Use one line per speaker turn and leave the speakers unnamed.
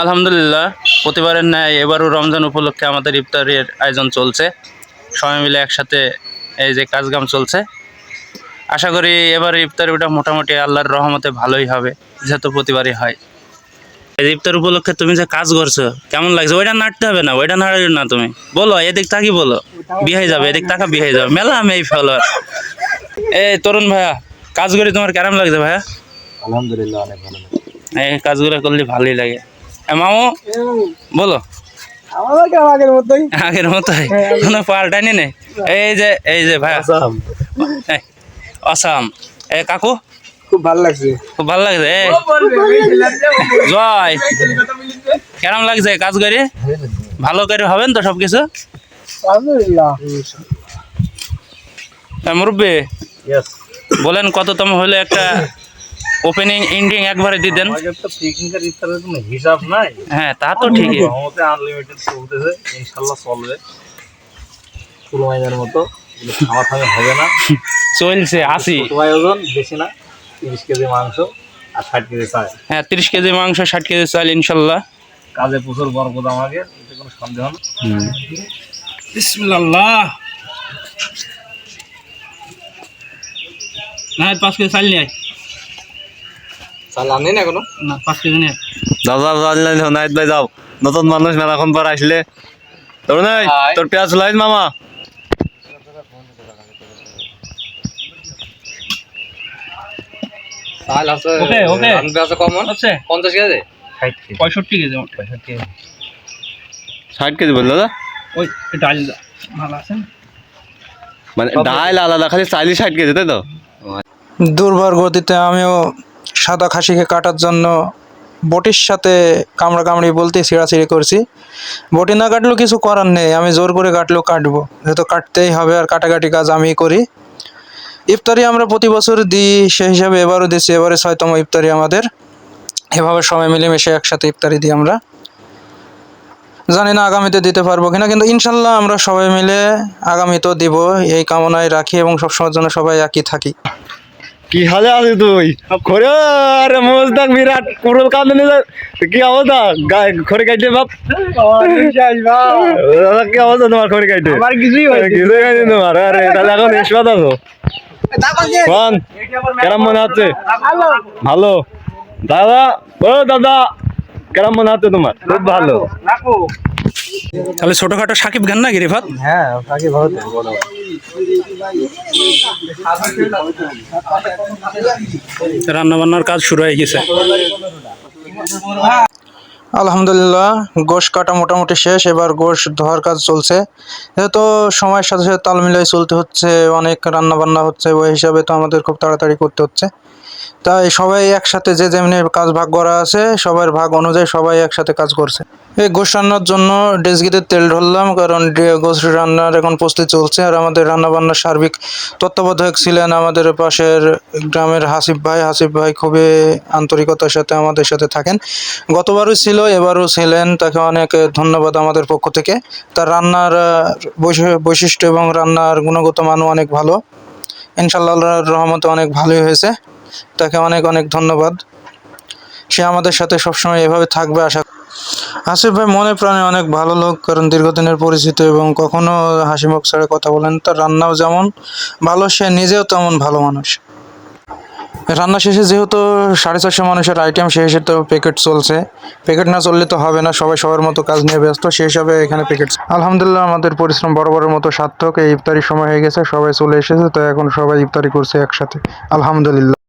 আলহামদুলিল্লাহ প্রতিবারের ন্যায় এবারও রমজান উপলক্ষে আমাদের ইফতারের আয়োজন চলছে। সবাই মিলে একসাথে এই যে কাজকাম চলছে। আশা করি এবার ইফতারিটা মোটামুটি আল্লাহর রহমতে ভালোই হবে যেহেতু প্রতিবারই হয়। এই ইফতার উপলক্ষে তুমি যে কাজ করছ কেমন লাগছে? ওইটা নাড়তে হবে না ওইটা নাড়াবে না তুমি। বলো এদিক তাকি বলো। বিয়ে যাবে এদিক তাকা বিয়ে যাবে। মেলা আমি এই ফলোয়ার। এই তরুণ ভাইয়া কাজ করে তোমার কেমন লাগছে ভাইয়া?
আলহামদুলিল্লাহ অনেক ভালো
এই কাজগুলো করলে ভালোই লাগে। মামু বলো।
আগের মতোই।
আগের মতোই? কোনো পাল্টানি নেই এই যে এই যে ভাই। এই, অসাম এ কাকু?
খুব ভালো লাগছে।
খুব ভালো লাগছে এ জয়। কেমন লাগছে কাজ করে? ভালো করে হবেন তো সব কিছু
আলহামদুলিল্লাহ
মুরব্বী বলেন কততম হলে একটা ওপেনিং ইন্ডিং একবারে
তো পিকনিকের ইফতারের কোনো হিসাব নাই।
হ্যাঁ তা তো ঠিকই।
আমাদের আনলিমিটেড চলতেছে ইনশাল্লাহ চলবে। পুরো মাইনের মতো খাওয়া থামে হবে না।
চলছে আসি
আয়োজন বেশি না তিরিশ কেজি মাংস আর ষাট কেজি চাল।
হ্যাঁ তিরিশ কেজি মাংস ষাট কেজি চাল ইনশাল্লাহ
কাজে প্রচুর বরকত আমাকে এতে কোনো সন্দেহ না
বিসমিল্লাহ। না পাঁচ কেজি চাল নিয়ে
চাল আনি না কোনো?
না পাঁচ কেজি নিয়ে।
যাও যাও যাও যাও নাইট ভাই যাও। নতুন মানুষ মেলাখন পর আসলে তোর নাই তোর পেঁয়াজ লাইন মামা?
চাল আছে
ওকে, ওকে।
আনবে আছে কমন
হচ্ছে
পঞ্চাশ কেজি
ষাট কেজি।
পঁয়ষট্টি কেজি মোট।
পঁয়ষট্টি কেজি
ষাট কেজি বলল না?
ওই ডাল ভালো আছে
মানে ডাল আলাদা খালি চাইলি ষাট কেজি তাই তো?
দুর্বার গতিতে আমিও সাদা খাসিকে কাটার জন্য বটির সাথে কামড়া কামড়ি বলতে ছিঁড়াছিঁড়ি করছি। বটি না কাটলেও কিছু করার নেই, আমি জোর করে কাটলেও কাটবো। যেহেতু কাটতেই হবে আর কাটাকাটি কাজ আমিই করি। ইফতারি আমরা প্রতি বছর দিই, সেই হিসাবে এবারও দিচ্ছি, এবারে ছয়তম ইফতারি আমাদের। এভাবে সবাই মিলেমিশে একসাথে ইফতারি দিই আমরা। জানি না আগামীতে দিতে পারব কিনা, কিন্তু ইনশাল্লাহ আমরা সবাই মিলে আগামীতেও দিব, এই কামনায় রাখি এবং সবসময়ের জন্য সবাই একই থাকি।
কি হালে আছিস তুই? খরে আরে মোজদাক বিরাট কুরুল কান্দে নিয়ে কি অবস্থা? খড়ি কাটতে বাপ। দাদা, কি অবস্থা তোমার খড়ি কাটতে?
আমার কিছুই হয়নি।
কিছুই হয়নি তোমার আরে তাহলে এখন ইস্পাত আছো? কোন? কেরম মনে হচ্ছে? ভালো। দাদা ও দাদা কেরাম মনে হচ্ছে তোমার? খুব ভালো।
তাহলে ছোটখাটো সাকিব গান না গিরিফাত
হ্যাঁ তাকে ভালো বড়।
রান্না বান্নার কাজ শুরু হয়ে গেছে।
আলহামদুলিল্লাহ গোশ কাটা মোটামুটি শেষ এবার গোশ ধোয়ার কাজ চলছে। যেহেতু সময়ের সাথে সাথে তাল মিলিয়ে চলতে হচ্ছে অনেক রান্না বান্না হচ্ছে ওই হিসাবে তো আমাদের খুব তাড়াতাড়ি করতে হচ্ছে। তাই সবাই একসাথে যে যেমনি কাজ ভাগ করা আছে সবার ভাগ অনুযায়ী সবাই একসাথে কাজ করছে। এই গোশ রান্নার জন্য ডেসগিতে তেল ঢাললাম, কারণ গোশ রান্নার এখন প্রস্তুতি চলছে। আর আমাদের রান্না বান্নার সার্বিক তত্ত্বাবধায়ক ছিলেন আমাদের পাশের গ্রামের হাসিফ ভাই। হাসিফ ভাই খুবই আন্তরিকতার সাথে আমাদের সাথে থাকেন। গতবারও ছিল, এবারও ছিলেন। তাকে অনেক ধন্যবাদ আমাদের পক্ষ থেকে। তার রান্নার বৈশি- বৈশিষ্ট্য এবং রান্নার গুণগত মানও অনেক ভালো। ইনশাল্লাহ রহমতে অনেক ভালোই হয়েছে। তাকে অনেক অনেক ধন্যবাদ। সে আমাদের সাথে সবসময় এভাবে থাকবে, আশা আসিফ ভাই, মনে প্রাণে অনেক ভালো লোক, কারণ দীর্ঘদিনের পরিচিত এবং কখনো হাসি মুখ ছাড়া কথা বলেন তার রান্নাও যেমন ভালো, সে নিজেও তেমন ভালো মানুষ। রান্না শেষে যেহেতু সাড়ে চারশো মানুষের আইটেম সেই হিসেবে তো প্যাকেট চলছে। প্যাকেট না চললে তো হবে না, সবাই সবার মতো কাজ নিয়ে ব্যস্ত, সেই হিসাবে এখানে প্যাকেট আলহামদুলিল্লাহ, আমাদের পরিশ্রম বরাবরের মতো সার্থক, এই ইফতারির সময় হয়ে গেছে, সবাই চলে এসেছে, তো এখন সবাই ইফতারি করছে একসাথে। আলহামদুলিল্লাহ।